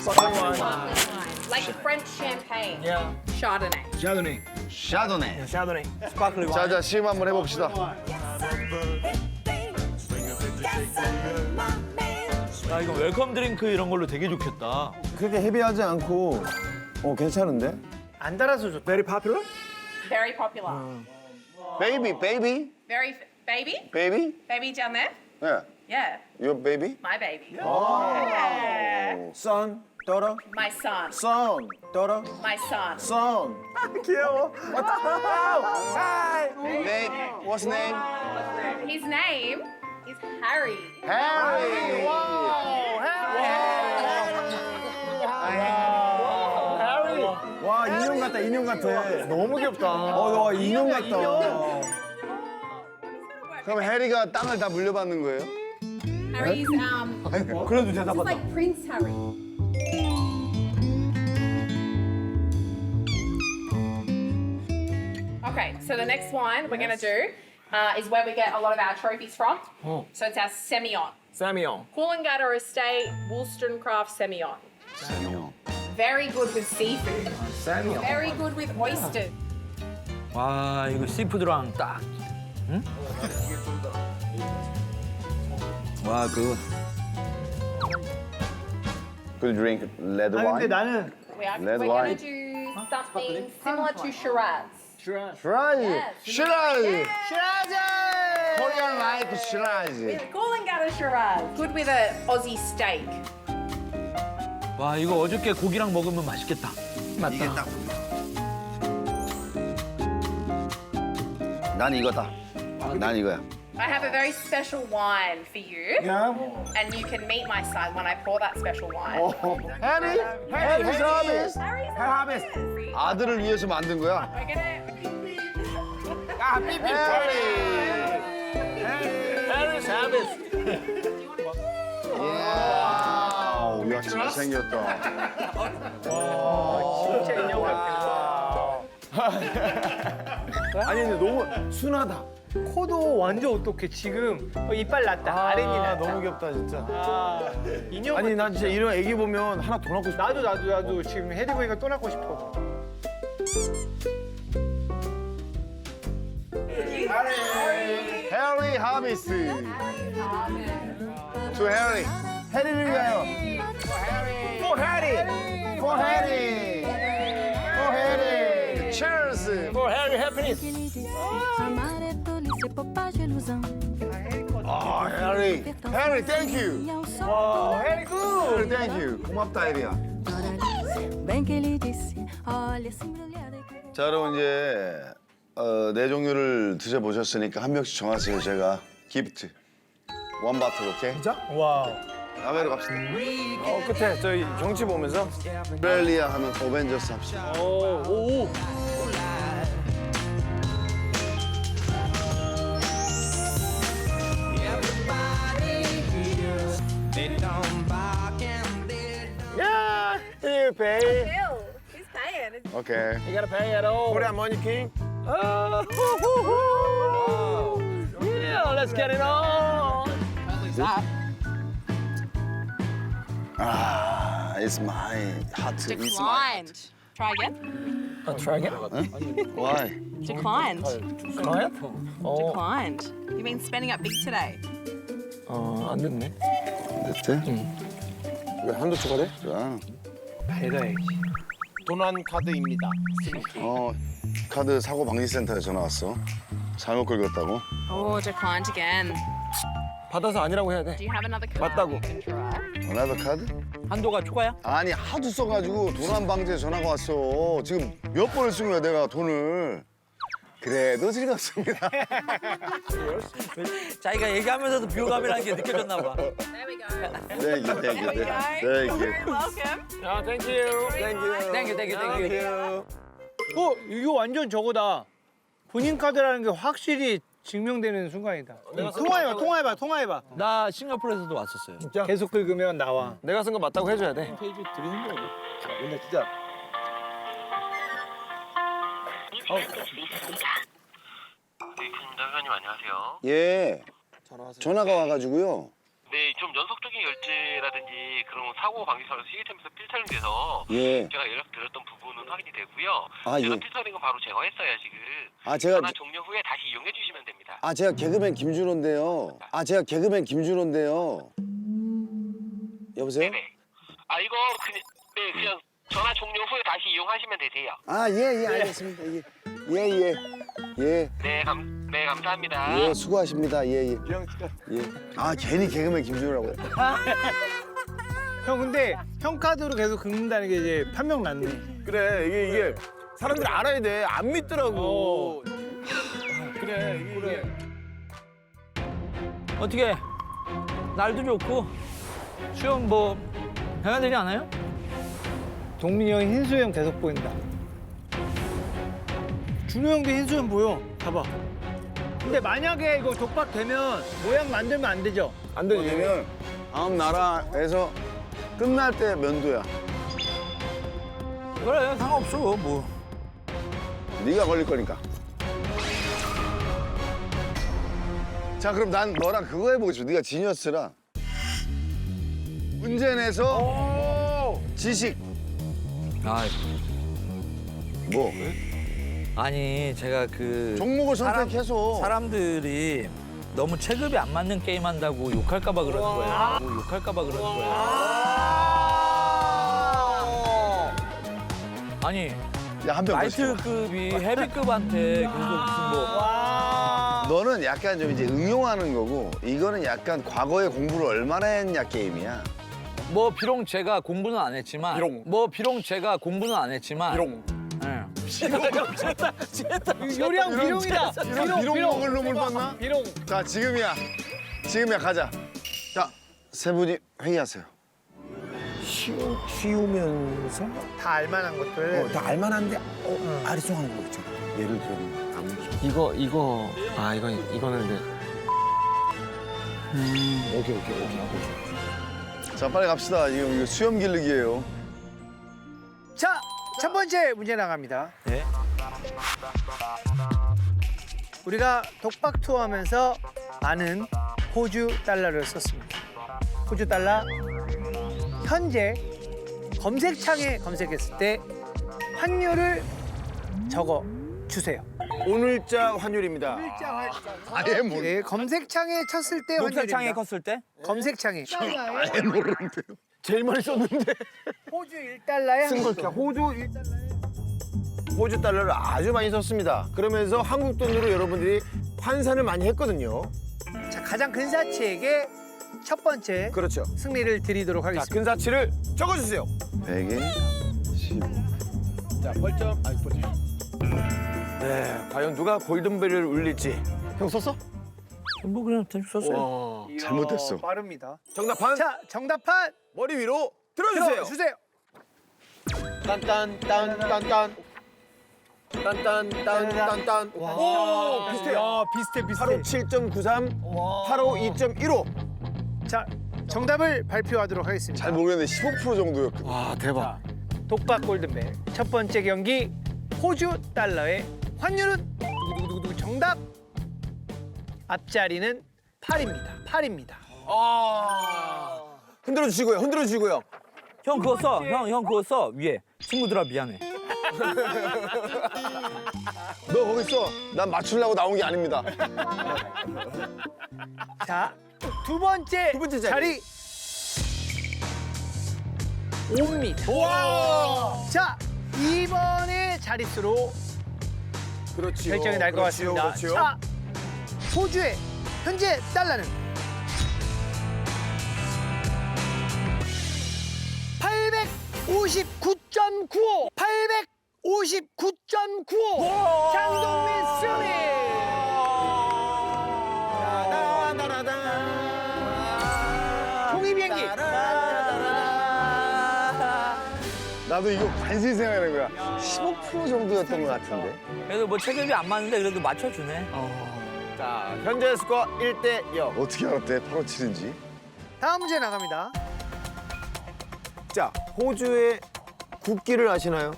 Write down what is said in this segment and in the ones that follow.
Sparkling wine. Like French champagne. Yeah. Chardonnay. Chardonnay. 샤도네. Chardonnay. Sparkling wine. 자자 시음 한번 해봅시다. 야 이거 웰컴 드링크 이런 걸로 되게 좋겠다. 그렇게 헤비하지 않고 어 괜찮은데? 안 달아서 좋다. Very popular? Very popular. 베이비 베이비 Very f- baby. 베이비. Baby down there. 예. Yeah. Your baby. My baby. Yeah. Son, daughter, My son. son, daughter, My son. son. 귀여워. Name. What's name? His name is Harry. Harry. 와 인형 같다 인형 같아. 너무 귀엽다. 어, 와 인형 같다. 그럼 해리가 땅을 다 물려받는 거예요? Harry's um. 그래도 This is 대답하다. like Prince Harry. Okay, so the next one we're gonna do uh, is where we get a lot of our trophies from. So it's our Semillon. Samuel. Coolangatta Estate Wollstonecraft Semillon. Very good with seafood. Samuel. Very good with oysters. 와 이거 시푸드랑 딱. 와 그. Good drink red 아 근데 wine. 나는 We are, Red we're wine. gonna do something similar to Shiraz. Shiraz. Yes. Shiraz. 샤자. Korean like Shiraz. Coolangatta Shiraz. Good with a Aussie steak. 와 이거 어저께 고기랑 먹으면 맛있겠다. 맞다. 난 이거다. 난 이거야. I have a very special wine for you. Yeah. And you can meet my son when I pour that special wine. 해리. 해리 서비스. Harry's Harvest. 아들을 위해서 만든 거야. We're gonna. 해리. 페리스 하비스. 와우, 야 잘생겼다. 진짜 인형 같아. 아니 근데 너무 순하다. 코도 완전 어떡해 지금 어, 이빨 났다 아, 랫니 났다 너무 귀엽다 진짜. 아, 인형 아니 난 진짜 이런 애기 보면 하나 더 낳고 싶어. 나도 나도 나도 지금 해리 보니까 또 낳고 싶어 하비스. To 해리. 해리를 위하여. 또 해리 For 해리. For 해리. Cheers. For Harry happiness. Amar é tolice, bobagem, ilusão. 아, 해리. 해리, thank you. E ao sol, 해리, thank you. 고맙다, 해리야. Doralice, bem que ele disse, olha assim brilhada que 자, 여러분 이제 어, 네 종류를 드셔보셨으니까 한 명씩 정하세요. 제가 기프트. 원 바틀, 오케이? 진짜? 와 남해로 갑시다. 어 끝에 저희 경치 보면서. 브렐리아 하면 어벤져스 합시다. 오. 야, you pay. He's. 오케이. You gotta pay it all. Korean money king. Oh, yeah, let's get it on. 아, it's my heart. It's my Declined. Try again. Uh, try again. Why? Declined. Client? 어, Declined. You mean spending up big today? 어, 안 됐네. 됐대? 왜 한도 추가돼? 자, 배가야지. 도난 카드입니다. 어, 카드 사고 방지 센터에 전화 왔어. 잘못 긁었다고. Oh, declined again. 받아서 아니라고 해야 돼. Do you have another card 맞다고. you can try? 원하더 카드? 한도가 초과야? 아니 하도 써가지고 도난 방지에 전화가 왔어. 지금 몇 번을 쓴 거야 내가 돈을. 그래도 즐겁습니다. 자기가 얘기하면서도 비호감이라는 게 느껴졌나 봐. There we go. 네, 네, 네, 네, 네, 네. Welcome. 아, 땡큐. 땡큐. 땡큐, 땡큐, 땡큐. 어 이거 완전 저거다 본인 카드라는 게 확실히 증명되는 순간이다 통화해봐 통화해봐 통화해봐 나 싱가포르에서도 왔었어요. 계속 긁으면 나와 내가 쓴 거 맞다고 해줘야 돼. 페이지 드리는 거고. 근데 진짜 네, 교수님입니다. 회원님 안녕하세요. 예. 전화가 와가지고요. 네, 좀 연속적인 열재라든지 그런 사고 방지선에서 시스템에서 필터링돼서 예. 제가 연락드렸던 부분은 확인이 되고요. 아, 제가 예. 필터링은 바로 제거했어요, 지금. 아, 제가 전화 종료 후에 다시 이용해 주시면 됩니다. 아, 제가 개그맨 김준호인데요. 아, 제가 개그맨 김준호인데요. 여보세요? 네네. 아, 이거 그냥, 네, 그냥 전화 종료 후에 다시 이용하시면 되세요. 아, 예, 예, 알겠습니다. 예. 예, 예. 예. 네, 감, 네, 감사합니다. 예, 수고하십니다. 예, 예. 예. 아, 괜히 개그맨 김준호라고. 형 근데 형 카드로 계속 긁는다는 게 이제 판명 났네. 그래 이게 이게 사람들이 알아야 돼. 안 어. 믿더라고. 그래 이게. 어떻게 날도 좋고 수영 뭐 해야 되지 않아요? 동민이 형이 흰수염 계속 보인다. 준호 형도 흰수염 보여. 봐봐. 근데 만약에 이거 독박 되면 모양 만들면 안 되죠? 안 되지. 왜냐면 다음 나라에서 끝날 때 면도야. 그래 상관없어 뭐. 네가 걸릴 거니까. 자, 그럼 난 너랑 그거 해보고 싶어. 네가 지니어스라. 문제 내서 지식. 아 뭐? 아니 제가 그 종목을 사람- 선택해서. 사람들이 너무 체급이 안 맞는 게임 한다고 욕할까봐 그러는 거야. 뭐 욕할까봐 그러는 거야. 아니 야, 한병 라이트급이 헤비급한테 그래서 무슨 뭐 너는 약간 좀 이제 응용하는 거고 이거는 약간 과거에 공부를 얼마나 했냐 게임이야. 뭐 비록 제가 공부는 안 했지만 비록. 뭐 비록 제가 공부는 안 했지만 비록. 예. 요리형 비룡이다. 비룡, 비룡 먹을 놈을 봤나? 비룡. 자 지금이야. 지금이야 가자. 자 세 분이 회의하세요. 쉬우, 쉬우면서 다 알만한 것들. 어, 다 알만한데 어, 아리송하는 거 있잖아. 예를 들어 아무 이거 이거 아 이건 이거는 네. 오케이 오케이 오케이 오케이. 자 빨리 갑시다. 지금 이거 수염 기르기예요. 자, 첫 번째 문제 나갑니다. 네. 우리가 독박 투어하면서 많은 호주 달러를 썼습니다. 호주 달러 현재 검색창에 검색했을 때 환율을 적어 주세요. 오늘자 환율입니다. 아예 모르. 네, 검색창에 쳤을 때 환율입니다. 컸을 때 검색창에 아예 모르는데요. 제일 많이 썼는데. 호주 1달러에 쓴 걸, 호주 1달러에 호주 달러를 아주 많이 썼습니다. 그러면서 한국 돈으로 여러분들이 환산을 많이 했거든요. 자, 가장 근사치에게 첫 번째 그렇죠. 승리를 드리도록 자, 하겠습니다. 근사치를 적어주세요. 100에 15. 자, 벌점. 아, 벌점. 네, 과연 누가 골든벨을 울릴지. 형 썼어? 뭐 그냥 대충 썼어요. 이야, 잘못했어. 빠릅니다. 정답판 자, 정답판 머리 위로 들어주세요. 주세요. 딴딴딴딴딴. 딴딴딴딴딴. 오, 비슷해요. 야, 비슷해, 비슷해. 8호 7.93, 8호 2.15. 자, 정답을 발표하도록 하겠습니다. 잘 모르겠는데 15% 정도였거든. 와 대박. 독박 골든벨 첫 번째 경기 호주 달러의 환율은 두구두구두구 정답 앞자리는 8입니다. 8입니다. 흔들어 주시고요. 흔들어 주시고요. 형 그거 써. 형, 형 그거 써. 위에. 친구들아 미안해. 너 거기 있어. 난 맞추려고 나온 게 아닙니다. 자, 두 번째, 두 번째 자리. 자리 5입니다. 자, 이번에 자릿수로 그렇지요. 결정이 날 것 그렇지요, 같습니다. 그렇지요. 자, 호주의 현재 달러는 859.95, 859.95. 장동민 승리. 종이 비행기. 나도 이거 간신히 생각하는 거야. 15% 정도였던 것 같은데. 그래도 뭐 체급이 안 맞는데 그래도 맞춰주네. 자, 현재 스코어 1대 0. 어떻게 알았대? 8호 7인지. 다음 문제 나갑니다. 자, 호주의 국기를 아시나요?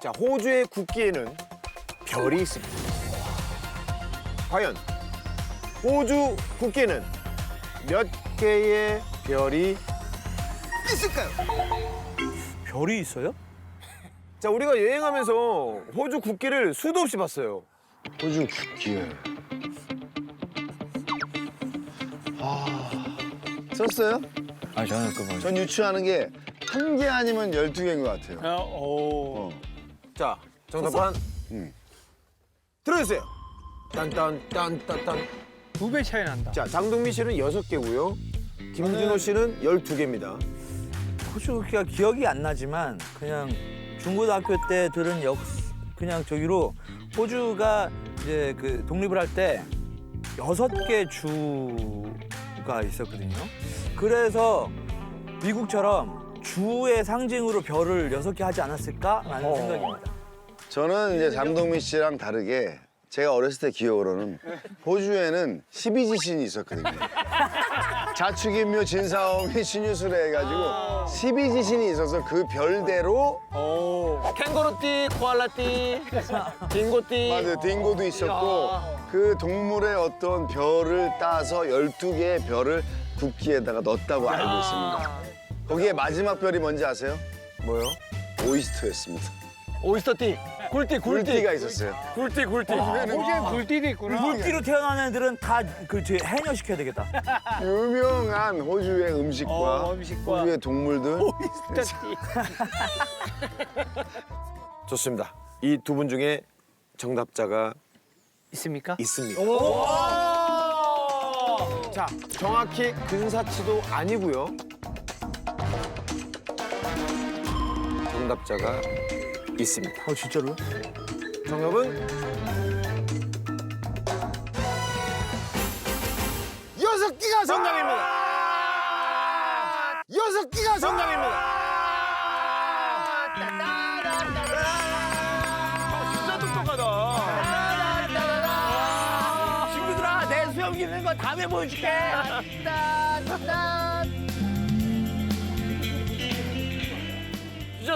자, 호주의 국기에는 별이 있습니다. 과연 호주 국기는 몇 개의 별이 있을까요? 별이 있어요? 자, 우리가 여행하면서 호주 국기를 수도 없이 봤어요. 호주 국기에. 아, 썼어요? 아 저는 그거 전 유추하는 게 한 개 아니면 열두 개인 것 같아요. 어, 오. 어. 자, 정답판 응. 들어주세요. 딴딴딴딴딴. 두 배 차이 난다. 자, 장동민 씨는 여섯 개고요. 김준호 씨는 열두 개입니다. 호주 국기가 기억이 안 나지만 그냥 중고등학교 때 들은 역 그냥 저기로 호주가 이제 그 독립을 할 때 여섯 개 주가 있었거든요. 그래서 미국처럼 주의 상징으로 별을 여섯 개 하지 않았을까라는 생각입니다. 저는 이제 장동민 씨랑 다르게 제가 어렸을 때 기억으로는 호주에는 12지신이 있었거든요. 자축인묘 진사오미 신유술에 해가지고 12지신이 있어서 그 별대로 캥거루띠, 코알라띠, 딩고띠. 맞아요. 딩고도 있었고 그 동물의 어떤 별을 따서 12개의 별을 국기에다가 넣었다고 알고 있습니다. 거기에 마지막 별이 뭔지 아세요? 뭐요? 오이스터였습니다. 오이스터띠. 굴띠, 굴띠. 굴띠 가 있었어요. 굴띠, 굴띠. 호주엔 굴띠도 있구나. 물기로 태어난 애들은 다그 해녀 시켜야 되겠다. 유명한 호주의 음식과, 어, 음식과. 호주의 동물들 좋습니다. 이 두 분 중에 정답자가 있습니까? 있습니다. 자, 정확히 근사치도 아니고요. 정답자가 있습니다. 어 진짜로요? 정답은 여섯 개가 정답입니다. 여섯 개가 정답입니다. 진짜 똑똑하다. 친구들아 내 수염 기는 거 다음에 보여줄게.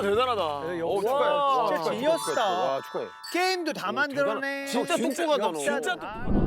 진짜 대단하다. 오, 축하해. 진짜 지니어스다. 와, 축하해. 게임도 다 만들어내. 진짜 똑똑하다, 너. 진짜 똑똑하다.